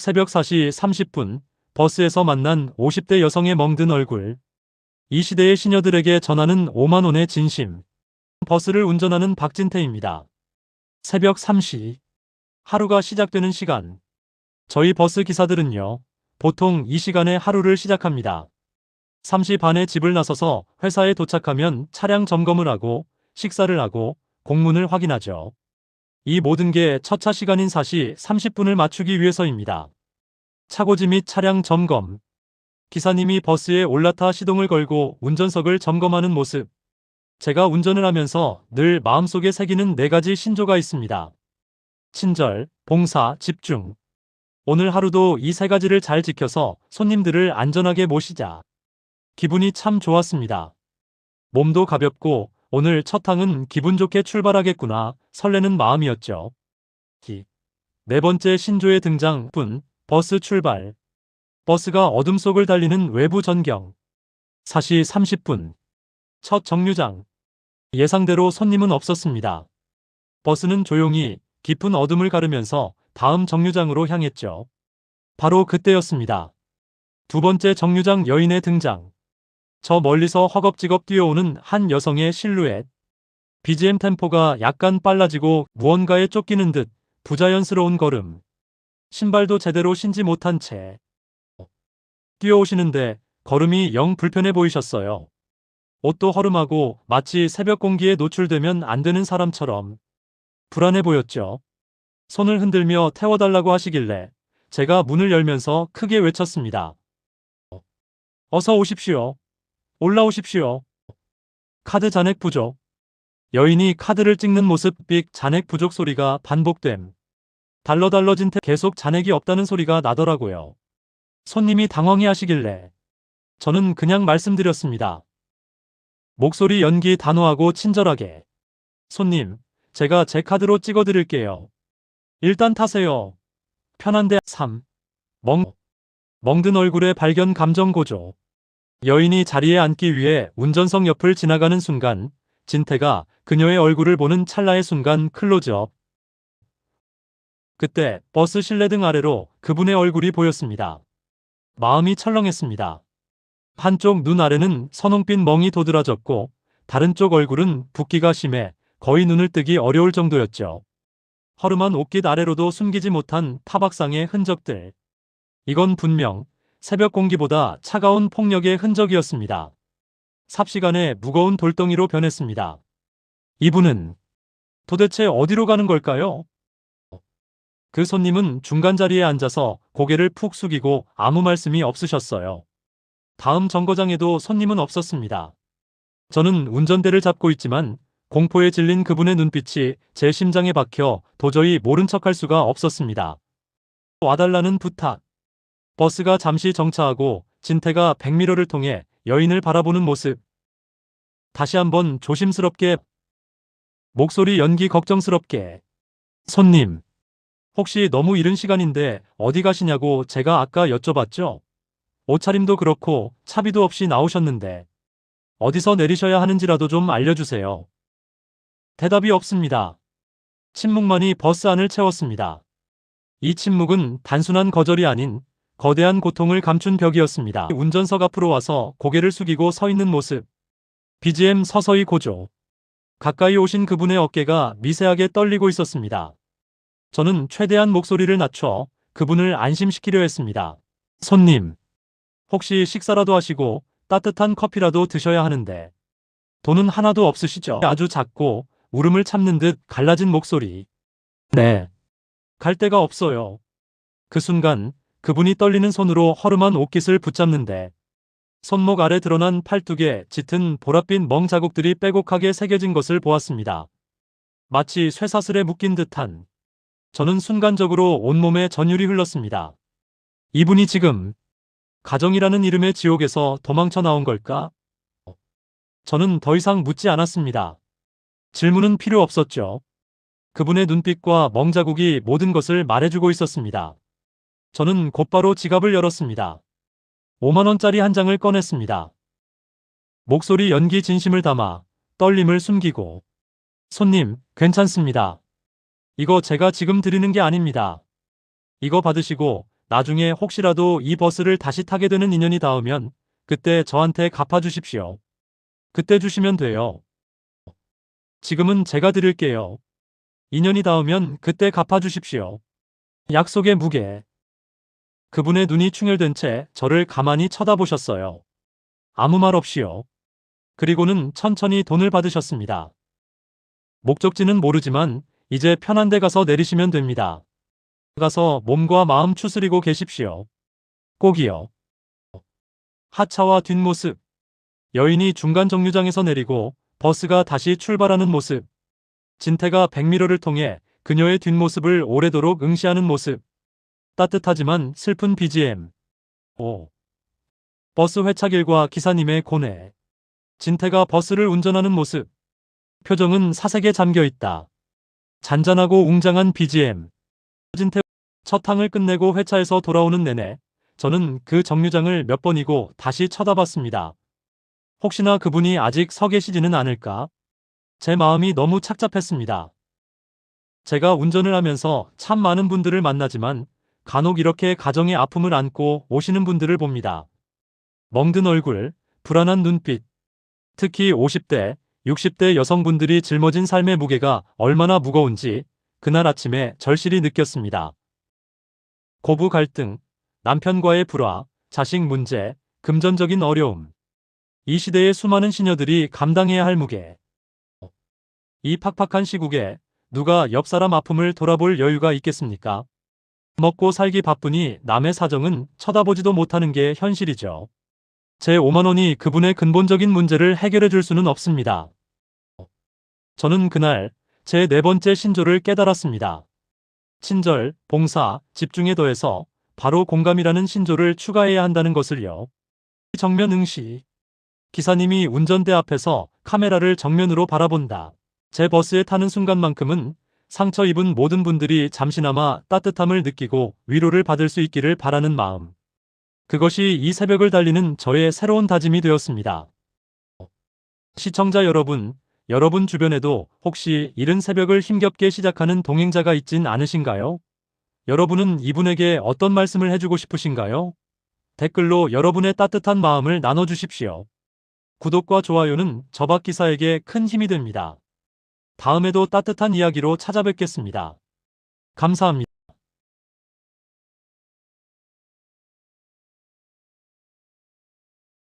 새벽 4시 30분 버스에서 만난 50대 여성의 멍든 얼굴. 이 시대의 시녀들에게 전하는 5만 원의 진심. 버스를 운전하는 박진태입니다. 새벽 3시. 하루가 시작되는 시간. 저희 버스 기사들은요, 보통 이 시간에 하루를 시작합니다. 3시 반에 집을 나서서 회사에 도착하면 차량 점검을 하고 식사를 하고 공문을 확인하죠. 이 모든 게 첫차 시간인 4시 30분을 맞추기 위해서입니다. 차고지 및 차량 점검. 기사님이 버스에 올라타 시동을 걸고 운전석을 점검하는 모습. 제가 운전을 하면서 늘 마음속에 새기는 네 가지 신조가 있습니다. 친절, 봉사, 집중. 오늘 하루도 이 세 가지를 잘 지켜서 손님들을 안전하게 모시자. 기분이 참 좋았습니다. 몸도 가볍고 오늘 첫 항은 기분 좋게 출발하겠구나 설레는 마음이었죠. 기. 네 번째 신조의 등장 분 버스 출발. 버스가 어둠 속을 달리는 외부 전경. 4시 30분. 첫 정류장. 예상대로 손님은 없었습니다. 버스는 조용히 깊은 어둠을 가르면서 다음 정류장으로 향했죠. 바로 그때였습니다. 두 번째 정류장 여인의 등장. 저 멀리서 허겁지겁 뛰어오는 한 여성의 실루엣. BGM 템포가 약간 빨라지고 무언가에 쫓기는 듯 부자연스러운 걸음. 신발도 제대로 신지 못한 채. 뛰어오시는데 걸음이 영 불편해 보이셨어요. 옷도 허름하고 마치 새벽 공기에 노출되면 안 되는 사람처럼 불안해 보였죠. 손을 흔들며 태워달라고 하시길래 제가 문을 열면서 크게 외쳤습니다. 어서 오십시오. 올라오십시오. 카드 잔액 부족. 여인이 카드를 찍는 모습 삑 잔액 부족 소리가 반복됨. 달러달러진 태 계속 잔액이 없다는 소리가 나더라고요. 손님이 당황해 하시길래 저는 그냥 말씀드렸습니다. 목소리 연기 단호하고 친절하게. 손님, 제가 제 카드로 찍어 드릴게요. 일단 타세요. 편한데 3. 멍. 멍든 얼굴에 발견 감정 고조. 여인이 자리에 앉기 위해 운전석 옆을 지나가는 순간 진태가 그녀의 얼굴을 보는 찰나의 순간 클로즈업. 그때 버스 실내등 아래로 그분의 얼굴이 보였습니다. 마음이 철렁했습니다. 한쪽 눈 아래는 선홍빛 멍이 도드라졌고 다른 쪽 얼굴은 붓기가 심해 거의 눈을 뜨기 어려울 정도였죠. 허름한 옷깃 아래로도 숨기지 못한 타박상의 흔적들. 이건 분명 새벽 공기보다 차가운 폭력의 흔적이었습니다. 삽시간에 무거운 돌덩이로 변했습니다. 이분은 도대체 어디로 가는 걸까요? 그 손님은 중간 자리에 앉아서 고개를 푹 숙이고 아무 말씀이 없으셨어요. 다음 정거장에도 손님은 없었습니다. 저는 운전대를 잡고 있지만 공포에 질린 그분의 눈빛이 제 심장에 박혀 도저히 모른 척할 수가 없었습니다. 와달라는 부탁. 버스가 잠시 정차하고 진태가 백미러를 통해 여인을 바라보는 모습. 다시 한번 조심스럽게 목소리 연기 걱정스럽게 손님 혹시 너무 이른 시간인데 어디 가시냐고 제가 아까 여쭤봤죠? 옷차림도 그렇고 차비도 없이 나오셨는데 어디서 내리셔야 하는지라도 좀 알려주세요. 대답이 없습니다. 침묵만이 버스 안을 채웠습니다. 이 침묵은 단순한 거절이 아닌 거대한 고통을 감춘 벽이었습니다. 운전석 앞으로 와서 고개를 숙이고 서 있는 모습. BGM 서서히 고조. 가까이 오신 그분의 어깨가 미세하게 떨리고 있었습니다. 저는 최대한 목소리를 낮춰 그분을 안심시키려 했습니다. 손님. 혹시 식사라도 하시고 따뜻한 커피라도 드셔야 하는데. 돈은 하나도 없으시죠? 아주 작고 울음을 참는 듯 갈라진 목소리. 네. 갈 데가 없어요. 그 순간 그분이 떨리는 손으로 허름한 옷깃을 붙잡는데 손목 아래 드러난 팔뚝에 짙은 보랏빛 멍 자국들이 빼곡하게 새겨진 것을 보았습니다. 마치 쇠사슬에 묶인 듯한 저는 순간적으로 온몸에 전율이 흘렀습니다. 이분이 지금 가정이라는 이름의 지옥에서 도망쳐 나온 걸까? 저는 더 이상 묻지 않았습니다. 질문은 필요 없었죠. 그분의 눈빛과 멍자국이 모든 것을 말해주고 있었습니다. 저는 곧바로 지갑을 열었습니다. 5만원짜리 한 장을 꺼냈습니다. 목소리 연기 진심을 담아 떨림을 숨기고 손님, 괜찮습니다. 이거 제가 지금 드리는 게 아닙니다. 이거 받으시고 나중에 혹시라도 이 버스를 다시 타게 되는 인연이 닿으면 그때 저한테 갚아주십시오. 그때 주시면 돼요. 지금은 제가 드릴게요. 인연이 닿으면 그때 갚아주십시오. 약속의 무게. 그분의 눈이 충혈된 채 저를 가만히 쳐다보셨어요. 아무 말 없이요. 그리고는 천천히 돈을 받으셨습니다. 목적지는 모르지만 이제 편한 데 가서 내리시면 됩니다. 가서 몸과 마음 추스리고 계십시오. 꼭이요. 하차와 뒷모습. 여인이 중간 정류장에서 내리고 버스가 다시 출발하는 모습. 진태가 백미러를 통해 그녀의 뒷모습을 오래도록 응시하는 모습. 따뜻하지만 슬픈 BGM. 5. 버스 회차길과 기사님의 고뇌. 진태가 버스를 운전하는 모습. 표정은 사색에 잠겨 있다. 잔잔하고 웅장한 BGM. 진태 첫 항을 끝내고 회차에서 돌아오는 내내 저는 그 정류장을 몇 번이고 다시 쳐다봤습니다. 혹시나 그분이 아직 서 계시지는 않을까? 제 마음이 너무 착잡했습니다. 제가 운전을 하면서 참 많은 분들을 만나지만 간혹 이렇게 가정의 아픔을 안고 오시는 분들을 봅니다. 멍든 얼굴, 불안한 눈빛. 특히 50대, 60대 여성분들이 짊어진 삶의 무게가 얼마나 무거운지 그날 아침에 절실히 느꼈습니다. 고부 갈등, 남편과의 불화, 자식 문제, 금전적인 어려움. 이 시대의 수많은 시녀들이 감당해야 할 무게. 이 팍팍한 시국에 누가 옆 사람 아픔을 돌아볼 여유가 있겠습니까? 먹고 살기 바쁘니 남의 사정은 쳐다보지도 못하는 게 현실이죠. 제 5만 원이 그분의 근본적인 문제를 해결해 줄 수는 없습니다. 저는 그날 제 네 번째 신조를 깨달았습니다. 친절, 봉사, 집중에 더해서 바로 공감이라는 신조를 추가해야 한다는 것을요. 정면 응시. 기사님이 운전대 앞에서 카메라를 정면으로 바라본다. 제 버스에 타는 순간만큼은 상처 입은 모든 분들이 잠시나마 따뜻함을 느끼고 위로를 받을 수 있기를 바라는 마음. 그것이 이 새벽을 달리는 저의 새로운 다짐이 되었습니다. 시청자 여러분, 여러분 주변에도 혹시 이른 새벽을 힘겹게 시작하는 동행자가 있진 않으신가요? 여러분은 이분에게 어떤 말씀을 해주고 싶으신가요? 댓글로 여러분의 따뜻한 마음을 나눠주십시오. 구독과 좋아요는 저박 기사에게 큰 힘이 됩니다. 다음에도 따뜻한 이야기로 찾아뵙겠습니다. 감사합니다.